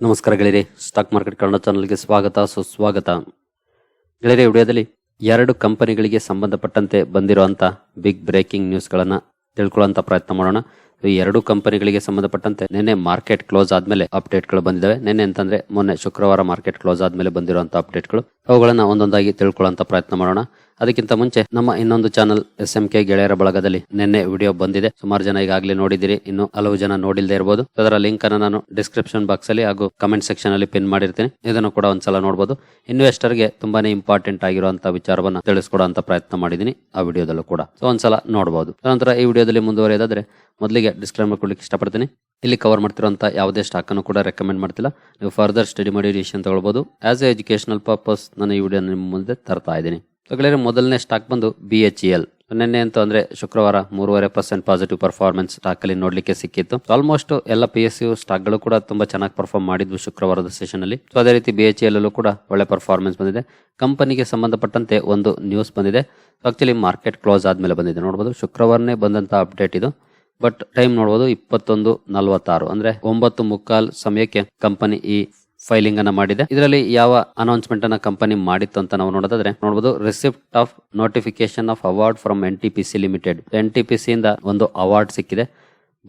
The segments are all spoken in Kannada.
ನಮಸ್ಕಾರ ಗೆಳೆಯರೆ ಸ್ಟಾಕ್ ಮಾರ್ಕೆಟ್ ಕನ್ನಡ ಚಾನಲ್ಗೆ ಸ್ವಾಗತ, ಸುಸ್ವಾಗತ. ಗೆಳೆಯರೆ, ವಿಡಿಯೋದಲ್ಲಿ ಎರಡು ಕಂಪನಿಗಳಿಗೆ ಸಂಬಂಧಪಟ್ಟಂತೆ ಬಂದಿರುವಂಥ ಬಿಗ್ ಬ್ರೇಕಿಂಗ್ ನ್ಯೂಸ್ಗಳನ್ನು ತಿಳ್ಕೊಳ್ಳೋಂಥ ಪ್ರಯತ್ನ ಮಾಡೋಣ. ಈ ಎರಡು ಕಂಪನಿಗಳಿಗೆ ಸಂಬಂಧಪಟ್ಟಂತೆ ನಿನ್ನೆ ಮಾರ್ಕೆಟ್ ಕ್ಲೋಸ್ ಆದ್ಮೇಲೆ ಅಪ್ಡೇಟ್ಗಳು ಬಂದಿದ್ದಾವೆ. ನಿನ್ನೆ ಅಂತಂದ್ರೆ ಮೊನ್ನೆ ಶುಕ್ರವಾರ ಮಾರ್ಕೆಟ್ ಕ್ಲೋಸ್ ಆದ್ಮೇಲೆ ಬಂದಿರುವಂತ ಅಪ್ಡೇಟ್ಗಳು. ಅವುಗಳನ್ನ ಒಂದೊಂದಾಗಿ ತಿಳ್ಕೊಳ್ಳುವಂತ ಪ್ರಯತ್ನ ಮಾಡೋಣ. ಅದಕ್ಕಿಂತ ಮುಂಚೆ ನಮ್ಮ ಇನ್ನೊಂದು ಚಾನಲ್ ಎಸ್ ಎಂ ಕೆ ಗೆಳೆಯರ ಬಳಗದಲ್ಲಿ ನಿನ್ನೆ ವಿಡಿಯೋ ಬಂದಿದೆ. ಸುಮಾರು ಜನ ಈಗಾಗಲೇ ನೋಡಿದಿರಿ ಇನ್ನು ಹಲವು ಜನ ನೋಡಿಲ್ದೇ ಇರಬಹುದು ಅದರ ಲಿಂಕ್ ಅನ್ನು ನಾನು ಡಿಸ್ಕ್ರಿಪ್ಷನ್ ಬಾಕ್ಸ್ ಅಲ್ಲಿ ಹಾಗೂ ಕಮೆಂಟ್ ಸೆಕ್ಷನ್ ಅಲ್ಲಿ ಪಿನ್ ಮಾಡಿರ್ತೀನಿ. ಇದನ್ನು ಕೂಡ ಒಂದ್ಸಲ ನೋಡಬಹುದು ಇನ್ವೆಸ್ಟರ್ಗೆ ತುಂಬಾನೇ ಇಂಪಾರ್ಟೆಂಟ್ ಆಗಿರುವಂತಹ ವಿಚಾರವನ್ನ ತಿಳಿಸ್ಕೊಡುವಂತ ಪ್ರಯತ್ನ ಮಾಡಿದೀನಿ ಆ ವಿಡಿಯೋದಲ್ಲೂ ಕೂಡ. ಸೊ ಒಂದ್ಸಲ ನೋಡಬಹುದು ನಂತರ ಈ ವಿಡಿಯೋದಲ್ಲಿ ಮುಂದುವರಿಯೋದಾದ್ರೆ ಮೊದಲಿಗೆ ಡಿಸ್ಕ್ಲೈಮರ್ ಕೊಡ್ಲಿಕ್ಕೆ ಇಷ್ಟಪಡ್ತೀನಿ. ಇಲ್ಲಿ ಕವರ್ ಮಾಡ್ತಿರೋಂಥ ಯಾವುದೇ ಸ್ಟಾಕ್ ಅನ್ನು ಕೂಡ ರೆಕಮೆಂಡ್ ಮಾಡ್ತಿಲ್ಲ. ನೀವು ಫರ್ದರ್ ಸ್ಟಡಿ ಮಾಡಿ ಡಿಸಿಷನ್ ತಗೊಳ್ಬಹುದು ಆಸ್ ಎ ಎಜುಕೇಶನಲ್ ಪರ್ಪಸ್ ನಾನು ಈ ವಿಡಿಯೋ ನಿಮ್ಮ ಮುಂದೆ ತರ್ತಾ ಇದ್ದೀನಿ. ಗೆಳೆಯರೆ, ಮೊದಲನೇ ಸ್ಟಾಕ್ ಬಂದು ಬಿ ಎಚ್ ಎಲ್ ನಿನ್ನೆ ಅಂತ ಅಂದ್ರೆ ಶುಕ್ರವಾರ ಮೂರುವರೆ ಪರ್ಸೆಂಟ್ ಪಾಸಿಟಿವ್ ಪರ್ಫಾರ್ಮೆನ್ಸ್ ಸ್ಟಾಕ್ ಅಲ್ಲಿ ನೋಡ್ಲಿಕ್ಕೆ ಸಿಕ್ಕಿತ್ತು. ಆಲ್ಮೋಸ್ಟ್ ಎಲ್ಲ ಪಿ ಎಸ್ ಯು ಸ್ಟಾಕ್ಗಳು ಕೂಡ ತುಂಬಾ ಚೆನ್ನಾಗಿ ಪರ್ಫಾರ್ಮ್ ಮಾಡಿದ್ವು ಶುಕ್ರವಾರದ ಸೆಷನ್ ಅಲ್ಲಿ. ಸೊ ಅದೇ ರೀತಿ ಬಿ ಎಚ್ ಎಲ್ ಕೂಡ ಒಳ್ಳೆ ಪರ್ಫಾರ್ಮೆನ್ಸ್ ಬಂದಿದೆ. ಕಂಪನಿಗೆ ಸಂಬಂಧಪಟ್ಟಂತೆ ಒಂದು ನ್ಯೂಸ್ ಬಂದಿದೆ. ಆಕ್ಚುಲಿ ಮಾರ್ಕೆಟ್ ಕ್ಲೋಸ್ ಆದ್ಮೇಲೆ ಬಂದಿದೆ. ನೋಡಬಹುದು ಶುಕ್ರವಾರನೇ ಬಂದಂತ ಅಪ್ಡೇಟ್ ಇದು. ಬಟ್ ಟೈಮ್ ನೋಡಬಹುದು ಇಪ್ಪತ್ತೊಂದು ನಲವತ್ತಾರು. ಅಂದ್ರೆ ಒಂಬತ್ತು ಮುಕ್ಕಾಲ್ ಸಮಯಕ್ಕೆ ಕಂಪನಿ ಈ ಫೈಲಿಂಗ್ ಅನ್ನ ಮಾಡಿದೆ. ಇದರಲ್ಲಿ ಯಾವ ಅನೌನ್ಸ್ಮೆಂಟ್ ಅನ್ನ ಕಂಪನಿ ಮಾಡಿತ್ತು ಅಂತ ನಾವು ನೋಡೋದಾದ್ರೆ ನೋಡಬಹುದು receipt of notification of award from N T P C limited. N T P C ಇಂದ ಒಂದು ಅವಾರ್ಡ್ ಸಿಕ್ಕಿದೆ.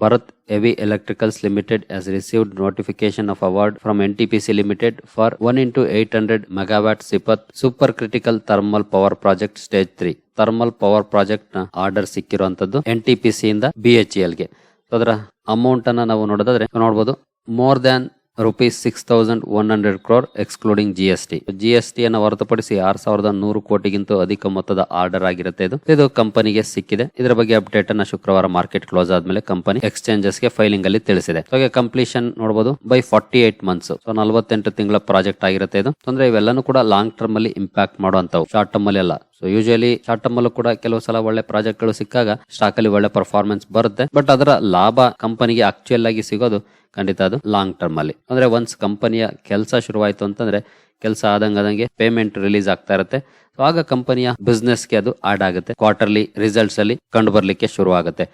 Bharat heavy electricals limited has received notification of award from NTPC Limited for 1 into 800 megawatt super critical thermal power project stage three thermal power ಪ್ರಾಜೆಕ್ಟ್ನ order ಸಿಕ್ಕಿರುವಂತದ್ದು ಎನ್ ಟಿ ಪಿ ಸಿ ಇಂದ ಬಿ ಎಚ್ ಎಲ್ಗೆ. So, ಅದರ ಅಮೌಂಟ್ ಅನ್ನ ನಾವು ನೋಡೋದಾದ್ರೆ ನೋಡಬಹುದು more than rupees six thousand one hundred crore excluding G S T G S T ಅನ್ನು ಹೊರತುಪಡಿಸಿ ಆರ್ ಸಾವಿರದ ನೂರು ಕೋಟಿಗಿಂತ ಅಧಿಕ ಮೊತ್ತದ ಆರ್ಡರ್ ಆಗಿರುತ್ತೆ ಇದು. ಇದು ಕಂಪನಿಗೆ ಸಿಕ್ಕಿದೆ. ಇದರ ಬಗ್ಗೆ ಅಪ್ಡೇಟ್ ಅನ್ನ ಶುಕ್ರವಾರ ಮಾರ್ಕೆಟ್ ಕ್ಲೋಸ್ ಆದ್ಮೇಲೆ ಕಂಪನಿ ಎಕ್ಸ್ಚೇಂಜಸ್ಗೆ ಫೈಲಿಂಗ್ ಅಲ್ಲಿ ತಿಳಿಸಿದೆ. ಹಾಗೆ ಕಂಪ್ಲೀಷನ್ ನೋಡಬಹುದು by forty eight months so ನಲವತ್ತೆಂಟು ತಿಂಗಳ ಪ್ರಾಜೆಕ್ಟ್ ಆಗಿರುತ್ತೆ ಇದು. ತೊಂದ್ರೆ ಇವೆಲ್ಲನೂ ಕೂಡ ಲಾಂಗ್ ಟರ್ಮ್ ಅಲ್ಲಿ ಇಂಪ್ಯಾಕ್ಟ್ ಮಾಡುವಂತವು ಶಾರ್ಟ್ ಟರ್ಮ್ ಅಲ್ಲಿ ಅಲ್ಲ. ಸೊ ಯೂಶಲಿ ಶಾರ್ಟ್ ಟರ್ಮ್ ಅಲ್ಲೂ ಕೂಡ ಕೆಲವು ಸಲ ಒಳ್ಳೆ ಪ್ರಾಜೆಕ್ಟ್ಗಳು ಸಿಕ್ಕಾಗ ಸ್ಟಾಕ್ ಅಲ್ಲಿ ಒಳ್ಳೆ ಪರ್ಫಾರ್ಮೆನ್ಸ್ ಬರುತ್ತೆ. ಬಟ್ ಅದರ ಲಾಭ ಕಂಪನಿಗೆ ಆಕ್ಚುಯಲ್ ಆಗಿ ಸಿಗೋದು ಖಂಡಿತ ಅದು ಲಾಂಗ್ ಟರ್ಮ್ ಅಲ್ಲಿ. ಅಂದ್ರೆ ಒನ್ಸ್ ಕಂಪನಿಯ ಕೆಲಸ ಶುರುವಾಯಿತು ಅಂತಂದ್ರೆ ಕೆಲಸ ಆದಂಗೆ ಪೇಮೆಂಟ್ ರಿಲೀಸ್ ಆಗ್ತಾ ಇರುತ್ತೆ. ಆಗ ಕಂಪನಿಯ ಬಿಸ್ನೆಸ್ಗೆ ಅದು ಆಡ್ ಆಗುತ್ತೆ. ಕ್ವಾರ್ಟರ್ಲಿ ರಿಸಲ್ಟ್ಸ್ ಅಲ್ಲಿ ಕಂಡು ಬರ್ಲಿಕ್ಕೆ ಶುರು ಆಗುತ್ತೆ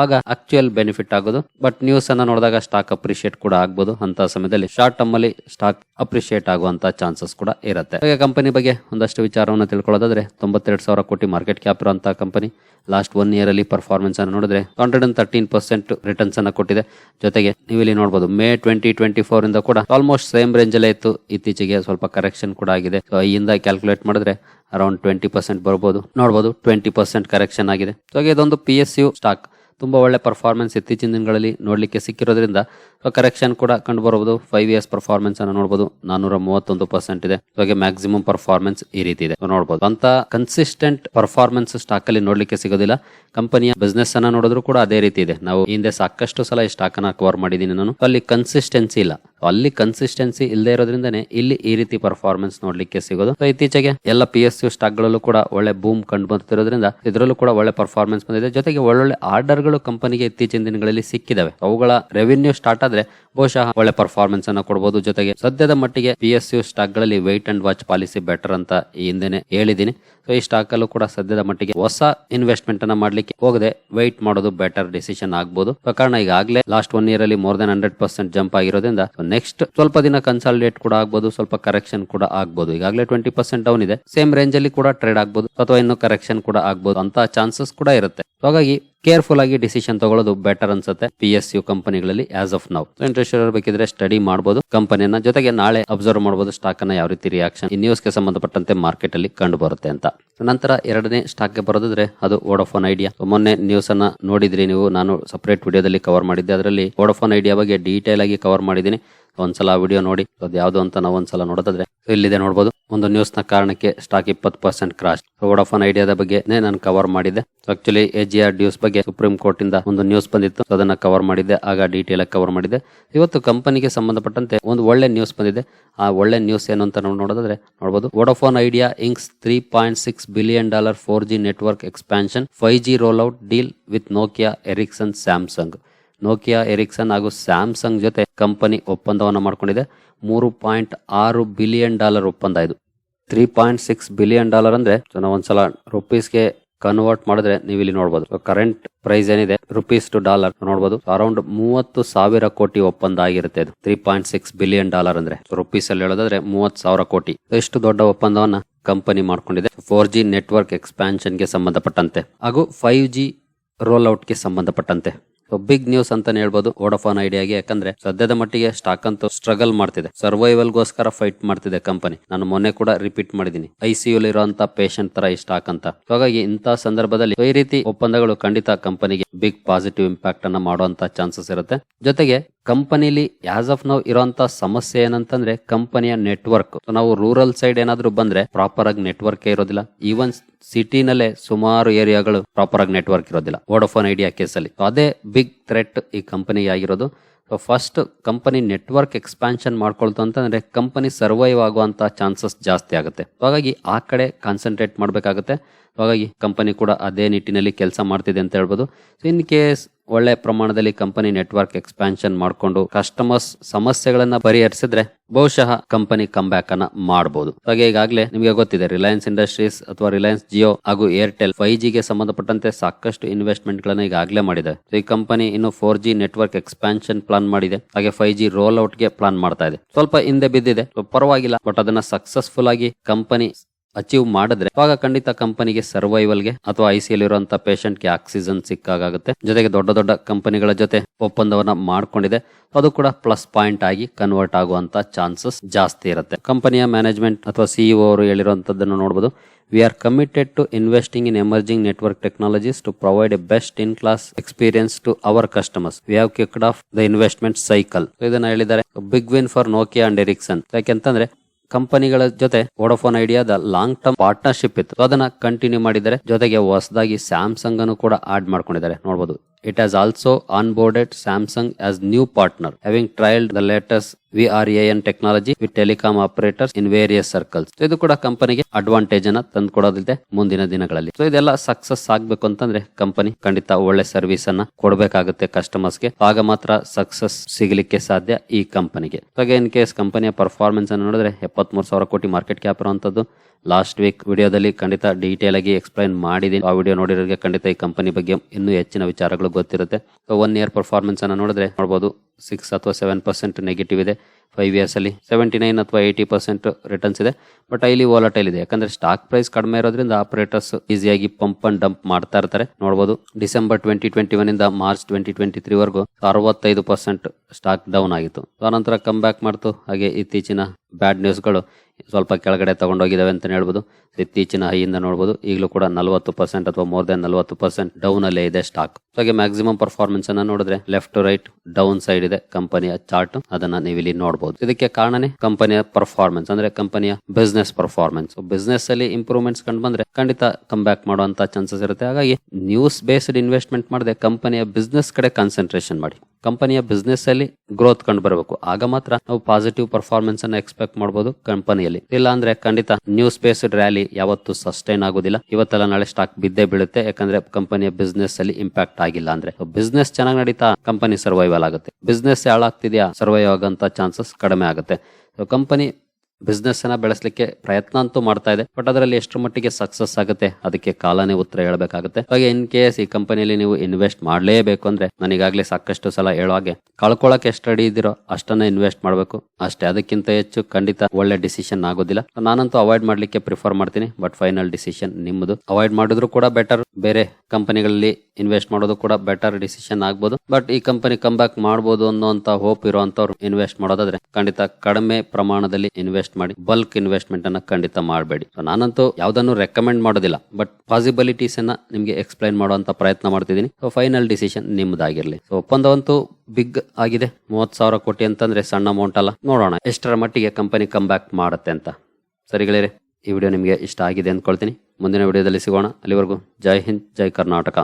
ಆಗ ಆಕ್ಚುಯಲ್ ಬೆನಿಫಿಟ್ ಆಗೋದು. ಬಟ್ ನ್ಯೂಸ್ ಅನ್ನ ನೋಡಿದಾಗ ಸ್ಟಾಕ್ ಅಪ್ರಿಷಿಯೇಟ್ ಕೂಡ ಆಗ್ಬೋದು. ಅಂತ ಸಮಯದಲ್ಲಿ ಶಾರ್ಟ್ ಟರ್ಮ್ ಅಲ್ಲಿ ಸ್ಟಾಕ್ ಅಪ್ರಿಷಿಯೇಟ್ ಆಗುವಂತ ಚಾನ್ಸಸ್ ಕೂಡ ಇರುತ್ತೆ. ಹಾಗೆ ಕಂಪನಿ ಬಗ್ಗೆ ಒಂದಷ್ಟು ವಿಚಾರವನ್ನು ತಿಳ್ಕೊಳ್ಳೋದಾದ್ರೆ ತೊಂಬತ್ತೆರಡು ಸಾವಿರ ಕೋಟಿ ಮಾರ್ಕೆಟ್ ಕ್ಯಾಪ್ ಇರುವಂತಹ ಕಂಪನಿ ಲಾಸ್ಟ್ ಒನ್ ಇಯರ್ ಅಲ್ಲಿ ಪರ್ಫಾರ್ಮೆನ್ಸ್ ಅನ್ನು ನೋಡಿದ್ರೆ hundred and thirteen percent returns ಅನ್ನ ಕೊಟ್ಟಿದೆ. ಜೊತೆಗೆ ನೀವು ಇಲ್ಲಿ ನೋಡಬಹುದು ಮೇ ಟ್ವೆಂಟಿ ಟ್ವೆಂಟಿ ಫೋರ್ ಇಂದ ಕೂಡ ಆಲ್ಮೋಸ್ಟ್ ಸೇಮ್ ರೇಂಜ್ ಅಲ್ಲೇ ಇತ್ತು. ಇತ್ತೀಚೆಗೆ ಸ್ವಲ್ಪ ಕರೆಕ್ಷನ್ ಕೂಡ ಆಗಿದೆ. ಇಂದ ಕ್ಯಾಲ್ಕುಲೇಟ್ ಮಾಡಿದ್ರೆ ಅರೌಂಡ್ ಟ್ವೆಂಟಿ ಪರ್ಸೆಂಟ್ ಬರ್ಬೋದು. ನೋಡಬಹುದು ಟ್ವೆಂಟಿ ಪರ್ಸೆಂಟ್ ಕರೆಕ್ಷನ್ ಆಗಿದೆ. ಹಾಗೆ ಇದೊಂದು ಪಿ ಎಸ್ ಯು ಸ್ಟಾಕ್ ತುಂಬಾ ಒಳ್ಳೆ ಪರ್ಫಾರ್ಮೆನ್ಸ್ ಇತ್ತೀಚಿನ ದಿನಗಳಲ್ಲಿ ನೋಡಲಿಕ್ಕೆ ಸಿಕ್ಕಿರೋದ್ರಿಂದ ಕರೆಕ್ಷನ್ ಕೂಡ ಕಂಡು ಬರಬಹುದು ಫೈವ್ ಇಯರ್ಸ್ ಪರ್ಫಾರ್ಮೆನ್ಸ್ ಅನ್ನು ನೋಡಬಹುದು ನಾನೂರ ಮೂವತ್ತೊಂದು ಪರ್ಸೆಂಟ್ ಇದೆ. ಹಾಗೆ ಮ್ಯಾಕ್ಸಿಮಮ್ ಪರ್ಫಾರ್ಮೆನ್ಸ್ ಈ ರೀತಿ ಇದೆ. ನೋಡಬಹುದು ಅಂತ ಕನ್ಸಿಸ್ಟೆಂಟ್ ಪರ್ಫಾರ್ಮೆನ್ಸ್ ಸ್ಟಾಕ್ ಅಲ್ಲಿ ನೋಡಲಿಕ್ಕೆ ಸಿಗೋದಿಲ್ಲ. ಕಂಪನಿಯ ಬಿಸ್ನೆಸ್ ಅನ್ನ ನೋಡಿದ್ರು ಕೂಡ ಅದೇ ರೀತಿ ಇದೆ. ನಾವು ಹಿಂದೆ ಸಾಕಷ್ಟು ಸಲ ಈ ಸ್ಟಾಕ್ ಅನ್ನ ಕವರ್ ಮಾಡಿದ್ದೀನಿ ನಾನು. ಅಲ್ಲಿ ಕನ್ಸಿಸ್ಟೆನ್ಸಿ ಇಲ್ಲ. ಅಲ್ಲಿ ಕನ್ಸಿಸ್ಟೆನ್ಸಿ ಇಲ್ಲದೆ ಇರೋದ್ರಿಂದನೇ ಇಲ್ಲಿ ಈ ರೀತಿ ಪರ್ಫಾರ್ಮೆನ್ಸ್ ನೋಡ್ಲಿಕ್ಕೆ ಸಿಗೋದು. ಸೊ ಇತ್ತೀಚೆಗೆ ಎಲ್ಲ ಪಿ ಎಸ್ ಯು ಸ್ಟಾಕ್ ಗಳಲ್ಲೂ ಕೂಡ ಒಳ್ಳೆ ಬೂಮ್ ಕಂಡು ಬರ್ತಿರೋದ್ರಿಂದ ಇದರಲ್ಲೂ ಕೂಡ ಒಳ್ಳೆ ಪರ್ಫಾರ್ಮೆನ್ಸ್ ಬಂದಿದೆ. ಜೊತೆಗೆ ಒಳ್ಳೊಳ್ಳೆ ಆರ್ಡರ್ಗಳು ಕಂಪನಿಗೆ ಇತ್ತೀಚಿನ ದಿನಗಳಲ್ಲಿ ಸಿಕ್ಕಿದವೆ. ಅವುಗಳ ರೆವಿನ್ಯೂ ಸ್ಟಾರ್ಟ್ ಆದ್ರೆ ಬಹುಶಃ ಒಳ್ಳೆ ಪರ್ಫಾರ್ಮೆನ್ಸ್ ಅನ್ನ ಕೊಡಬಹುದು ಜೊತೆಗೆ ಸದ್ಯದ ಮಟ್ಟಿಗೆ P S U ಸ್ಟಾಕ್ಗಳಲ್ಲಿ wait and watch policy better ಅಂತ ಈ ಹಿಂದೆನೆ ಹೇಳಿದೀನಿ ಸೊ ಈ ಸ್ಟಾಕ್ ಅಲ್ಲೂ ಕೂಡ ಸದ್ಯದ ಮಟ್ಟಿಗೆ ಹೊಸ ಇನ್ವೆಸ್ಟ್ಮೆಂಟ್ ಅನ್ನ ಮಾಡ್ಲಿಕ್ಕೆ ಹೋಗದೆ ವೈಟ್ ಮಾಡೋದು ಬೆಟರ್ ಡಿಸಿಷನ್ ಆಗ್ಬಹುದು ಕಾರಣ ಈಗಾಗಲೇ ಲಾಸ್ಟ್ ಒನ್ ಇಯರ್ ಅಲ್ಲಿ more than hundred percent jump ಆಗಿರೋದ್ರಿಂದ ನೆಕ್ಸ್ಟ್ ಸ್ವಲ್ಪ ದಿನ ಕನ್ಸಾಲಿಡೇಟ್ ಕೂಡ ಆಗ್ಬಹುದು ಸ್ವಲ್ಪ ಕರೆಕ್ಷನ್ ಕೂಡ ಆಗ್ಬಹುದು ಈಗಾಗಲೇ ಟ್ವೆಂಟಿ ಪರ್ಸೆಂಟ್ ಡೌನ್ ಇದೆ. ಸೇಮ್ ರೇಂಜ್ ಅಲ್ಲಿ ಕೂಡ ಟ್ರೇಡ್ ಆಗ್ಬಹುದು ಅಥವಾ ಇನ್ನು ಕರೆಕ್ಷನ್ ಕೂಡ ಆಗ್ಬಹುದು ಅಂತ ಚಾನ್ಸಸ್ ಕೂಡ ಇರುತ್ತೆ. ಹಾಗಾಗಿ ಕೇರ್ಫುಲ್ ಆಗಿ ಡಿಸಿಷನ್ ತಗೊಳ್ಳೋದು ಬೆಟರ್ ಅನ್ಸುತ್ತೆ ಪಿ ಎಸ್ ಯು ಕಂಪನಿಗಳಲ್ಲಿ ಆಸ್ ಆಫ್ ನೌ ಇಂಟ್ರೆಸ್ಟ್ ಇರಬೇಕಿದ್ರೆ ಸ್ಟಡಿ ಮಾಡಬಹುದು ಕಂಪನಿಯನ್ನ ಜೊತೆಗೆ ನಾಳೆ ಅಬ್ಸರ್ವ್ ಮಾಡಬಹುದು ಸ್ಟಾಕ್ ಅನ್ನ ಯಾವ ರೀತಿ ರಿಯಾಕ್ಷನ್ ಈ ನ್ಯೂಸ್ಗೆ ಸಂಬಂಧಪಟ್ಟಂತೆ ಮಾರ್ಕೆಟ್ ಅಲ್ಲಿ ಕಂಡು ಬರುತ್ತೆ ಅಂತ. ನಂತರ ಎರಡನೇ ಸ್ಟಾಕ್ಗೆ ಬರೋದಿದ್ರೆ ಅದು ವೋಡಾಫೋನ್ ಐಡಿಯಾ ಮೊನ್ನೆ ನ್ಯೂಸ್ ಅನ್ನ ನೋಡಿದ್ರಿ ನೀವು. ನಾನು ಸಪರೇಟ್ ವಿಡಿಯೋದಲ್ಲಿ ಕವರ್ ಮಾಡಿದ್ದೆ. ಅದರಲ್ಲಿ ವೋಡಾಫೋನ್ ಐಡಿಯಾ ಬಗ್ಗೆ ಡೀಟೇಲ್ ಆಗಿ ಕವರ್ ಮಾಡಿದ್ದೀನಿ. ಒಂದ್ಸಲ ವಿಡಿಯೋ ನೋಡಿ, ಅದು ಯಾವ್ದು ಅಂತ ನಾವು ಒಂದ್ಸಲ ನೋಡೋದಾದ್ರೆ ಇಲ್ಲಿದೆ ನೋಡಬಹುದು ಒಂದು ನ್ಯೂಸ್ನ ಕಾರಣಕ್ಕೆ ಸ್ಟಾಕ್ ಇಪ್ಪತ್ತು ಪರ್ಸೆಂಟ್ ಕ್ರಾಶ್ ವೋಡಾಫೋನ್ ಐಡಿಯಾದ ಬಗ್ಗೆ ನಾನು ಕವರ್ ಮಾಡಿದ್ದೆ. Actually A G R dues ಬಗ್ಗೆ ಸುಪ್ರೀಂ ಕೋರ್ಟ್ ಇಂದ ಒಂದು ನ್ಯೂಸ್ ಬಂದಿತ್ತು. ಅದನ್ನ ಕವರ್ ಮಾಡಿದ್ದೆ. ಆಗ ಡೀಟೇಲ್ ಆಗಿ ಕವರ್ ಮಾಡಿದ್ದೆ. ಇವತ್ತು ಕಂಪನಿಗೆ ಸಂಬಂಧಪಟ್ಟಂತೆ ಒಂದು ಒಳ್ಳೆ ನ್ಯೂಸ್ ಬಂದಿದೆ. ಆ ಒಳ್ಳೆ ನ್ಯೂಸ್ ಏನು ಅಂತ ನಾವು ನೋಡೋದಾದ್ರೆ ನೋಡಬಹುದು Vodafone Idea inks three point six billion dollar four G network expansion five G roll out deal with Nokia Ericsson Samsung Nokia Ericsson ಹಾಗೂ ಸ್ಯಾಮ್ಸಂಗ್ ಜೊತೆ ಕಂಪನಿ ಒಪ್ಪಂದವನ್ನು ಮಾಡಿಕೊಂಡಿದೆ. ಮೂರು ಪಾಯಿಂಟ್ ಆರು ಬಿಲಿಯನ್ ಡಾಲರ್ ಒಪ್ಪಂದ ಇದು. Three point six billion dollar ಅಂದ್ರೆ ನಾವು ಒಂದ್ಸಲ ರುಪೀಸ್ಗೆ ಕನ್ವರ್ಟ್ ಮಾಡಿದ್ರೆ ನೀವು ಇಲ್ಲಿ ನೋಡಬಹುದು ಕರೆಂಟ್ ಪ್ರೈಸ್ ಏನಿದೆ? ರುಪೀಸ್ ಟು ಡಾಲರ್ ನೋಡಬಹುದು ಅರೌಂಡ್ ಮೂವತ್ತು ಸಾವಿರ ಕೋಟಿ ಒಪ್ಪಂದ ಆಗಿರುತ್ತೆ ಅದು three point six billion dollar ಅಂದ್ರೆ. ರುಪೀಸ್ ಅಲ್ಲಿ ಹೇಳೋದಾದ್ರೆ ಮೂವತ್ ಸಾವಿರ ಕೋಟಿ. ಎಷ್ಟು ದೊಡ್ಡ ಒಪ್ಪಂದವನ್ನ ಕಂಪನಿ ಮಾಡ್ಕೊಂಡಿದೆ. ಫೋರ್ ಜಿ ನೆಟ್ವರ್ಕ್ ಎಕ್ಸ್ಪಾನ್ಷನ್ಗೆ ಸಂಬಂಧಪಟ್ಟಂತೆ. ಹಾಗೂ ಫೈವ್ ಜಿ ರೋಲ್ ಔಟ್ಗೆ ಸಂಬಂಧಪಟ್ಟಂತೆ. ಬಿಗ್ ನ್ಯೂಸ್ ಅಂತಾನೆ ಹೇಳ್ಬೋದು ವೋಡಾಫೋನ್ ಐಡಿಯಾಗೆ ಯಾಕಂದ್ರೆ ಸದ್ಯದ ಮಟ್ಟಿಗೆ ಸ್ಟಾಕ್ ಅಂತೂ ಸ್ಟ್ರಗಲ್ ಮಾಡ್ತಿದೆ. ಸರ್ವೈವಲ್ ಗೋಸ್ಕರ ಫೈಟ್ ಮಾಡ್ತಿದೆ ಕಂಪನಿ ನಾನು ಮೊನ್ನೆ ಕೂಡ ರಿಪೀಟ್ ಮಾಡಿದೀನಿ ಐಸಿಯು ಇರುವಂತ ಪೇಷಂಟ್ ತರ ಈ ಸ್ಟಾಕ್ ಅಂತ. ಹಾಗಾಗಿ ಇಂತಹ ಸಂದರ್ಭದಲ್ಲಿ ಈ ರೀತಿ ಒಪ್ಪಂದಗಳು ಖಂಡಿತ ಕಂಪನಿಗೆ ಬಿಗ್ ಪಾಸಿಟಿವ್ ಇಂಪ್ಯಾಕ್ಟ್ ಅನ್ನ ಮಾಡುವಂತ ಚಾನ್ಸಸ್ ಇರುತ್ತೆ. ಜೊತೆಗೆ ಕಂಪನಿಲಿ ಆಸ್ ಆಫ್ ನೌ ಇರುವಂತ ಸಮಸ್ಯೆ ಏನಂತಂದ್ರೆ ಕಂಪನಿಯ ನೆಟ್ವರ್ಕ್ ನಾವು ರೂರಲ್ ಸೈಡ್ ಏನಾದ್ರು ಬಂದ್ರೆ ಪ್ರಾಪರ್ ಆಗಿ ನೆಟ್ವರ್ಕ್ ಇರೋದಿಲ್ಲ. ಈವನ್ ಸಿಟಿನಲ್ಲೇ ಸುಮಾರು ಏರಿಯಾಗಳು ಪ್ರಾಪರ್ ಆಗಿ ನೆಟ್ವರ್ಕ್ ಇರೋದಿಲ್ಲ. ವೋಡಫೋನ್ ಐಡಿಯಾ ಕೇಸಲ್ಲಿ ಅದೇ ಬಿಗ್ ಥ್ರೆಟ್ ಈ ಕಂಪನಿ ಆಗಿರೋದು. So first company network expansion ಮಾಡ್ಕೊಳ್ತು ಅಂತಂದ್ರೆ ಕಂಪನಿ ಸರ್ವೈವ್ ಆಗುವಂತ ಚಾನ್ಸಸ್ ಜಾಸ್ತಿ ಆಗುತ್ತೆ. ಹಾಗಾಗಿ ಆ ಕಡೆ ಕಾನ್ಸಂಟ್ರೇಟ್ ಮಾಡಬೇಕಾಗುತ್ತೆ. ಹಾಗಾಗಿ ಕಂಪನಿ ಕೂಡ ಅದೇ ನಿಟ್ಟಿನಲ್ಲಿ ಕೆಲಸ ಮಾಡ್ತಿದೆ ಅಂತ ಹೇಳ್ಬೋದು. ಸೊ ಇನ್ ಕೇಸ್ ಒಳ್ಳೆ ಪ್ರಮಾಣದಲ್ಲಿ ಕಂಪನಿ ನೆಟ್ವರ್ಕ್ ಎಕ್ಸ್ಪಾನ್ಷನ್ ಮಾಡಿಕೊಂಡು ಕಸ್ಟಮರ್ಸ್ ಸಮಸ್ಯೆಗಳನ್ನ ಪರಿಹರಿಸಿದ್ರೆ ಬಹುಶಃ ಕಂಪನಿ ಕಮ್ ಬ್ಯಾಕ್ ಅನ್ನ ಮಾಡಬಹುದು ಹಾಗೆ ಈಗಾಗಲೇ ನಿಮಗೆ ಗೊತ್ತಿದೆ, ರಿಲಯನ್ಸ್ ಇಂಡಸ್ಟ್ರೀಸ್ ಅಥವಾ ರಿಲಯನ್ಸ್ ಜಿಯೋ ಹಾಗೂ ಏರ್ಟೆಲ್ ಫೈವ್ ಜಿಗೆ ಸಂಬಂಧಪಟ್ಟಂತೆ ಸಾಕಷ್ಟು ಇನ್ವೆಸ್ಟ್ಮೆಂಟ್ ಗಳನ್ನ ಈಗಾಗಲೇ ಮಾಡಿದೆ ಈ ಕಂಪನಿ ಇನ್ನು four G network expansion plan ಮಾಡಿದೆ. ಹಾಗೆ ಫೈವ್ ಜಿ ರೋಲ್ ಔಟ್ಗೆ ಪ್ಲಾನ್ ಮಾಡ್ತಾ ಇದೆ. ಸ್ವಲ್ಪ ಹಿಂದೆ ಬಿದ್ದಿದೆ. ಪರವಾಗಿಲ್ಲ, ಬಟ್ ಅದನ್ನ ಸಕ್ಸಸ್ಫುಲ್ ಆಗಿ ಕಂಪನಿ ಅಚೀವ್ ಮಾಡಿದ್ರೆ ಇವಾಗ ಖಂಡಿತ ಕಂಪನಿಗೆ ಸರ್ವೈವಲ್ಗೆ ಅಥವಾ ಐ ಸಿ ಇರುವಂತ ಪೇಷಂಟ್ಗೆ ಆಕ್ಸಿಜನ್ ಸಿಕ್ಕಾಗುತ್ತೆ ಜೊತೆಗೆ ದೊಡ್ಡ ದೊಡ್ಡ ಕಂಪನಿಗಳ ಜೊತೆ ಒಪ್ಪಂದವನ್ನ ಮಾಡ್ಕೊಂಡಿದೆ. ಅದು ಕೂಡ ಪ್ಲಸ್ ಪಾಯಿಂಟ್ ಆಗಿ ಕನ್ವರ್ಟ್ ಆಗುವಂತ ಚಾನ್ಸಸ್ ಜಾಸ್ತಿ ಇರುತ್ತೆ. ಕಂಪನಿಯ ಮ್ಯಾನೇಜ್ಮೆಂಟ್ ಅಥವಾ ಸಿಇಒ ಅವರು ಹೇಳಿರುವಂತದ್ದನ್ನು ನೋಡಬಹುದು we are committed to investing in emerging network technologies to provide a best in class experience to our customers we have kicked off the investment cycle ಇದನ್ನ ಹೇಳಿದ್ದಾರೆ. Big win for Nokia and Ericsson ಯಾಕೆಂತಂದ್ರೆ ಕಂಪನಿಗಳ ಜೊತೆ ವೋಡಫೋನ್ ಐಡಿಯಾದ ಲಾಂಗ್ ಟರ್ಮ್ ಪಾರ್ಟ್ನರ್ಶಿಪ್ ಇತ್ತು. ಅದನ್ನ ಕಂಟಿನ್ಯೂ ಮಾಡಿದರೆ ಜೊತೆಗೆ ಹೊಸದಾಗಿ ಸ್ಯಾಮ್ಸಂಗ್ ಅನ್ನು ಕೂಡ ಆಡ್ ಮಾಡ್ಕೊಂಡಿದ್ದಾರೆ. ನೋಡಬಹುದು it has also onboarded Samsung as new partner, having trialed the latest latest V R N technology with telecom operators in various circles ಇದು ಕೂಡ ಕಂಪನಿಗೆ ಅಡ್ವಾಂಟೇಜ್ ಅನ್ನ ತಂದ್ಕೊಡೋದಿದೆ ಮುಂದಿನ ದಿನಗಳಲ್ಲಿ. ಸೊ ಇದೆಲ್ಲ ಸಕ್ಸಸ್ ಆಗ್ಬೇಕು ಅಂತಂದ್ರೆ ಕಂಪನಿ ಖಂಡಿತ ಒಳ್ಳೆ ಸರ್ವಿಸ್ ಅನ್ನ ಕೊಡಬೇಕಾಗುತ್ತೆ ಕಸ್ಟಮರ್ಸ್ಗೆ. ಆಗ ಮಾತ್ರ ಸಕ್ಸಸ್ ಸಿಗಲಿಕ್ಕೆ ಸಾಧ್ಯ ಈ ಕಂಪನಿಗೆ ಹಾಗೆ ಇನ್ ಕೇಸ್ ಕಂಪನಿಯ ಪರ್ಫಾರ್ಮೆನ್ಸ್ ಅನ್ನು ನೋಡಿದ್ರೆ ಎಪ್ಪತ್ಮೂರು ಸಾವಿರ ಕೋಟಿ ಮಾರ್ಕೆಟ್ ಕ್ಯಾಪ್ ಇರುವಂತದ್ದು. ಲಾಸ್ಟ್ ವೀಕ್ ವಿಡಿಯೋದಲ್ಲಿ ಖಂಡಿತ ಡೀಟೇಲ್ ಆಗಿ ಎಕ್ಸ್ಪ್ಲೈನ್ ಮಾಡಿದೀನಿ ಆ ವಿಡಿಯೋ ನೋಡಿರೋರಿಗೆ ಖಂಡಿತ ಈ ಕಂಪನಿ ಬಗ್ಗೆ ಇನ್ನೂ ಹೆಚ್ಚಿನ ವಿಚಾರಗಳು ಗೊತ್ತಿರುತ್ತೆ. ಒನ್ ಇಯರ್ ಪರ್ಫಾರ್ಮೆನ್ಸ್ ಅನ್ನ ನೋಡಿದ್ರೆ ನೋಡಬಹುದು ಸಿಕ್ಸ್ ಅಥವಾ ಸೆವೆನ್ ಪರ್ಸೆಂಟ್ ನೆಗೆಟಿವ್ ಇದೆ ಫೈವ್ ಇಯರ್ಸ್ ಅಲ್ಲಿ. ಸೆವೆಂಟಿ ನೈನ್ ಅಥವಾ ಏಯ್ಟಿ ಪರ್ಸೆಂಟ್ ರಿಟರ್ನ್ಸ್ ಇದೆ. ಬಟ್ ಇಲ್ಲಿ ವಾಲಟೈಲ್ ಇದೆ. ಯಾಕಂದ್ರೆ ಸ್ಟಾಕ್ ಪ್ರೈಸ್ ಕಡಿಮೆ ಇರೋದ್ರಿಂದ ಆಪರೇಟರ್ಸ್ ಈಸಿಯಾಗಿ ಪಂಪ್ ಅಂಡ್ ಡಂಪ್ ಮಾಡ್ತಾ ಇರ್ತಾರೆ. ನೋಡಬಹುದು ಡಿಸೆಂಬರ್ ಟ್ವೆಂಟಿ ಟ್ವೆಂಟಿ ಒನ್ ಇಂದ ಮಾರ್ಚ್ ಟ್ವೆಂಟಿ ಟ್ವೆಂಟಿ ತ್ರೀ ವರೆಗೂ ಅರವತ್ತೈದು ಪರ್ಸೆಂಟ್ ಸ್ಟಾಕ್ ಡೌನ್ ಆಗಿತ್ತು. ಆನಂತರ ಕಮ್ ಬ್ಯಾಕ್ ಮಾಡ್ತು. ಹಾಗೆ ಇತ್ತೀಚಿನ ಬ್ಯಾಡ್ ನ್ಯೂಸ್ಗಳು ಸ್ವಲ್ಪ ಕೆಳಗಡೆ ತಗೊಂಡೋಗಿದಾವೆ ಅಂತ ಹೇಳ್ಬೋದು. ಇತ್ತೀಚಿನ ಹೈಯಿಂದ ನೋಡಬಹುದು ಈಗಲೂ ಕೂಡ ನಲವತ್ತು ಪರ್ಸೆಂಟ್ ಅಥವಾ ಮೋರ್ ದೆನ್ ನಲವತ್ತು ಪರ್ಸೆಂಟ್ ಡೌನ್ ಅಲ್ಲೇ ಇದೆ ಸ್ಟಾಕ್ ಹಾಗೆ ಮ್ಯಾಕ್ಸಿಮಮ್ ಪರ್ಫಾರ್ಮೆನ್ಸ್ ಅನ್ನ ನೋಡಿದ್ರೆ left to right down side ಇದೆ ಕಂಪನಿಯ ಚಾರ್ಟ್ ಅದನ್ನ ನೀವು ಇಲ್ಲಿ ನೋಡಬಹುದು ಇದಕ್ಕೆ ಕಾರಣನೇ ಕಂಪನಿಯ ಪರ್ಫಾರ್ಮೆನ್ಸ್ ಅಂದ್ರೆ ಕಂಪನಿಯ ಬಿಸ್ನೆಸ್ ಪರ್ಫಾರ್ಮೆನ್ಸ್ ಬಿಸ್ನೆಸ್ ಅಲ್ಲಿ ಇಂಪ್ರೂವ್ಮೆಂಟ್ಸ್ ಕಂಡು ಬಂದ್ರೆ ಖಂಡಿತ ಕಮ್ ಬ್ಯಾಕ್ ಮಾಡುವಂತ ಚಾನ್ಸಸ್ ಇರುತ್ತೆ. ಹಾಗಾಗಿ ನ್ಯೂಸ್ ಬೇಸ್ಡ್ ಇನ್ವೆಸ್ಟ್ಮೆಂಟ್ ಮಾಡದೆ ಕಂಪನಿಯ ಬಿಸ್ನೆಸ್ ಕಡೆ ಕಾನ್ಸಂಟ್ರೇಷನ್ ಮಾಡಿ. ಕಂಪನಿಯ ಬಿಸ್ನೆಸ್ ಅಲ್ಲಿ ಗ್ರೋತ್ ಕಂಡು ಬರಬೇಕು. ಆಗ ಮಾತ್ರ ನಾವು ಪಾಸಿಟಿವ್ ಪರ್ಫಾರ್ಮೆನ್ಸ್ ಅನ್ನ ಎಕ್ಸ್ಪೆಕ್ಟ್ ಮಾಡಬಹುದು ಕಂಪನಿಯಲ್ಲಿ. ಇಲ್ಲ ಅಂದ್ರೆ ಖಂಡಿತ ನ್ಯೂ ಸ್ಪೇಸ್ ರ್ಯಾಲಿ ಯಾವತ್ತು ಸಸ್ಟೈನ್ ಆಗೋದಿಲ್ಲ. ಇವತ್ತೆಲ್ಲ ನಾಳೆ ಸ್ಟಾಕ್ ಬಿದ್ದೇ ಬೀಳುತ್ತೆ. ಯಾಕಂದ್ರೆ ಕಂಪನಿಯ ಬಿಸ್ನೆಸ್ ಅಲ್ಲಿ ಇಂಪ್ಯಾಕ್ಟ್ ಆಗಿಲ್ಲ ಅಂದ್ರೆ. ಬಿಸ್ನೆಸ್ ಚೆನ್ನಾಗಿ ನಡೀತಾ ಕಂಪನಿ ಸರ್ವೈವಲ್ ಆಗುತ್ತೆ. ಬಿಸ್ನೆಸ್ ಹಾಳಾಗ್ತಿದ್ಯಾ ಸರ್ವೈವ್ ಆಗಂತ ಚಾನ್ಸಸ್ ಕಡಿಮೆ ಆಗುತ್ತೆ. ಕಂಪನಿ ಬಿಸ್ನೆಸ್ ಅನ್ನ ಬೆಳೆಸಲಿಕ್ಕೆ ಪ್ರಯತ್ನ ಅಂತೂ ಮಾಡ್ತಾ ಇದೆ. ಬಟ್ ಅದರಲ್ಲಿ ಎಷ್ಟು ಮಟ್ಟಿಗೆ ಸಕ್ಸಸ್ ಆಗುತ್ತೆ? ಅದಕ್ಕೆ ಕಾಲನೇ ಉತ್ತರ ಹೇಳಬೇಕಾಗುತ್ತೆ. ಹಾಗೆ ಇನ್ ಕೇಸ್ ಈ ಕಂಪನಿಯಲ್ಲಿ ನೀವು ಇನ್ವೆಸ್ಟ್ ಮಾಡಲೇಬೇಕು ಅಂದ್ರೆ ನನಗಾಗ್ಲೇ ಸಾಕಷ್ಟು ಸಲ ಹೇಳೋ ಹಾಗೆ ಕಳ್ಕೊಳಕ್ಕೆ ಎಷ್ಟು ರೆಡಿ ಇದ್ದೀರೋ ಅಷ್ಟನ್ನ ಇನ್ವೆಸ್ಟ್ ಮಾಡಬೇಕು. ಅಷ್ಟೇ ಅದಕ್ಕಿಂತ ಹೆಚ್ಚು ಖಂಡಿತ ಒಳ್ಳೆ ಡಿಸಿಷನ್ ಆಗೋದಿಲ್ಲ. ನಾನಂತೂ ಅವಾಯ್ಡ್ ಮಾಡ್ಲಿಕ್ಕೆ ಪ್ರಿಫರ್ ಮಾಡ್ತೀನಿ. ಬಟ್ ಫೈನಲ್ ಡಿಸಿಷನ್ ನಿಮ್ಮದು. ಅವಾಯ್ಡ್ ಮಾಡಿದ್ರು ಕೂಡ ಬೆಟರ್ ಬೇರೆ ಕಂಪನಿಗಳಲ್ಲಿ ಇನ್ವೆಸ್ಟ್ ಮಾಡೋದು ಕೂಡ ಬೆಟರ್ ಡಿಸಿಷನ್ ಆಗ್ಬೋದು. ಬಟ್ ಈ ಕಂಪನಿ ಕಮ್ ಬ್ಯಾಕ್ ಮಾಡಬಹುದು ಅನ್ನೋಂತ ಹೋಪ್ ಇರುವಂತವ್ರು ಇನ್ವೆಸ್ಟ್ ಮಾಡೋದಾದ್ರೆ ಖಂಡಿತ ಕಡಿಮೆ ಪ್ರಮಾಣದಲ್ಲಿ ಇನ್ವೆಸ್ಟ್ ಮಾಡಿ, ಬಲ್ಕ್ ಇನ್ವೆಸ್ಟ್ಮೆಂಟ್ ಅನ್ನ ಖಂಡಿತ ಮಾಡಬೇಡಿ. ನಾನಂತೂ ಯಾವ್ದನ್ನು ರೆಕಮೆಂಡ್ ಮಾಡೋದಿಲ್ಲ ಬಟ್ ಪಾಸಿಬಿಲಿಟೀಸ್ ಅನ್ನ ನಿಮ್ಗೆ ಎಕ್ಸ್ಪ್ಲೈನ್ ಮಾಡುವಂತ ಪ್ರಯತ್ನ ಮಾಡ್ತಿದ್ದೀನಿ. ಸೊ ಫೈನಲ್ ಡಿಸಿಷನ್ ನಿಮ್ದಾಗಿರ್ಲಿ. ಸೊ ಒಪ್ಪಂದವಂತೂ ಬಿಗ್ ಆಗಿದೆ. ಮೂವತ್ ಸಾವಿರ ಕೋಟಿ ಅಂತಂದ್ರೆ ಸಣ್ಣ ಅಮೌಂಟ್ ಅಲ್ಲ. ನೋಡೋಣ, ಎಷ್ಟರ ಮಟ್ಟಿಗೆ ಕಂಪನಿ ಕಮ್ ಬ್ಯಾಕ್ ಮಾಡುತ್ತೆ ಅಂತ. ಸರಿಗಳಿರಿ ಈ ವಿಡಿಯೋ ನಿಮಗೆ ಇಷ್ಟ ಆಗಿದೆ ಅಂದ್ಕೊಳ್ತೀನಿ. ಮುಂದಿನ ವಿಡಿಯೋದಲ್ಲಿ ಸಿಗೋಣ. ಅಲ್ಲಿವರೆಗೂ ಜೈ ಹಿಂದ್, ಜೈ ಕರ್ನಾಟಕ.